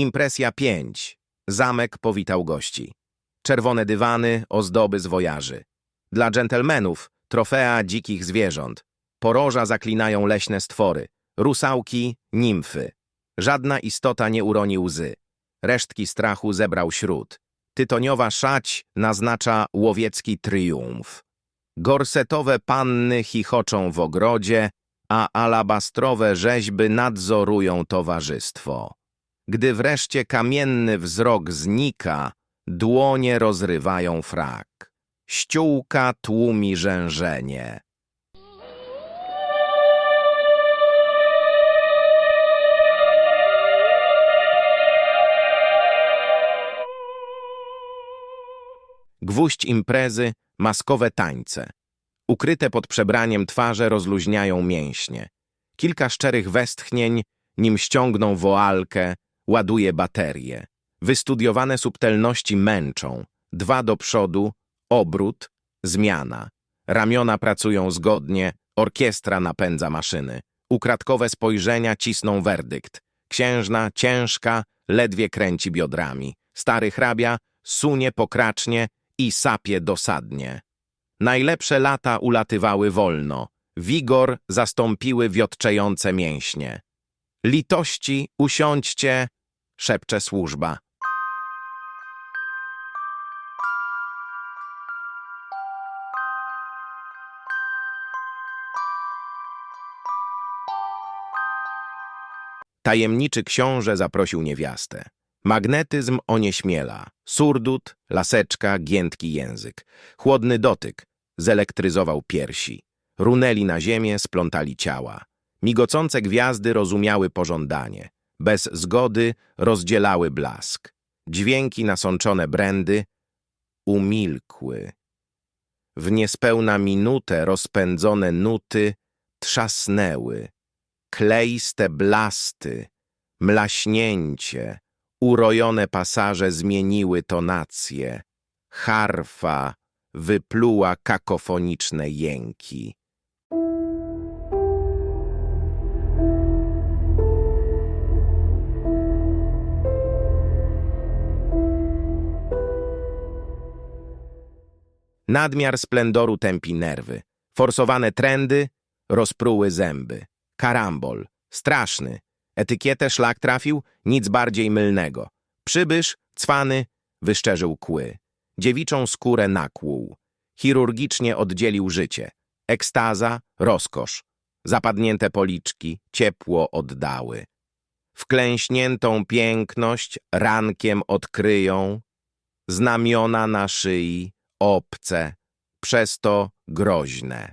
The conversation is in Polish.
Impresja 5. Zamek powitał gości. Czerwone dywany, ozdoby z wojaży. Dla dżentelmenów trofea dzikich zwierząt. Poroża zaklinają leśne stwory. Rusałki, nimfy. Żadna istota nie uroni łzy. Resztki strachu zebrał śród. Tytoniowa szać naznacza łowiecki triumf. Gorsetowe panny chichoczą w ogrodzie, a alabastrowe rzeźby nadzorują towarzystwo. Gdy wreszcie kamienny wzrok znika, dłonie rozrywają frak. Ściółka tłumi rzężenie. Gwóźdź imprezy, maskowe tańce. Ukryte pod przebraniem twarze rozluźniają mięśnie. Kilka szczerych westchnień, nim ściągną woalkę, ładuje baterię. Wystudiowane subtelności męczą. Dwa do przodu, obrót, zmiana. Ramiona pracują zgodnie, orkiestra napędza maszyny. Ukradkowe spojrzenia cisną werdykt. Księżna, ciężka, ledwie kręci biodrami. Stary hrabia sunie pokracznie i sapie dosadnie. Najlepsze lata ulatywały wolno. Wigor zastąpiły wiotczejące mięśnie. Litości, usiądźcie, szepcze służba. Tajemniczy książę zaprosił niewiastę. Magnetyzm onieśmiela, surdut, laseczka, giętki język. Chłodny dotyk zelektryzował piersi. Runęli na ziemię, splątali ciała. Migocące gwiazdy rozumiały pożądanie. Bez zgody rozdzielały blask. Dźwięki nasączone brędy umilkły. W niespełna minutę rozpędzone nuty trzasnęły. Kleiste blasty, mlaśnięcie, urojone pasaże zmieniły tonację. Harfa wypluła kakofoniczne jęki. Nadmiar splendoru tępi nerwy. Forsowane trendy rozpruły zęby. Karambol. Straszny. Etykietę szlak trafił, nic bardziej mylnego. Przybysz, cwany, wyszczerzył kły. Dziewiczą skórę nakłuł. Chirurgicznie oddzielił życie. Ekstaza, rozkosz. Zapadnięte policzki ciepło oddały. Wklęśniętą piękność rankiem odkryją. Znamiona na szyi obce, przez to groźne.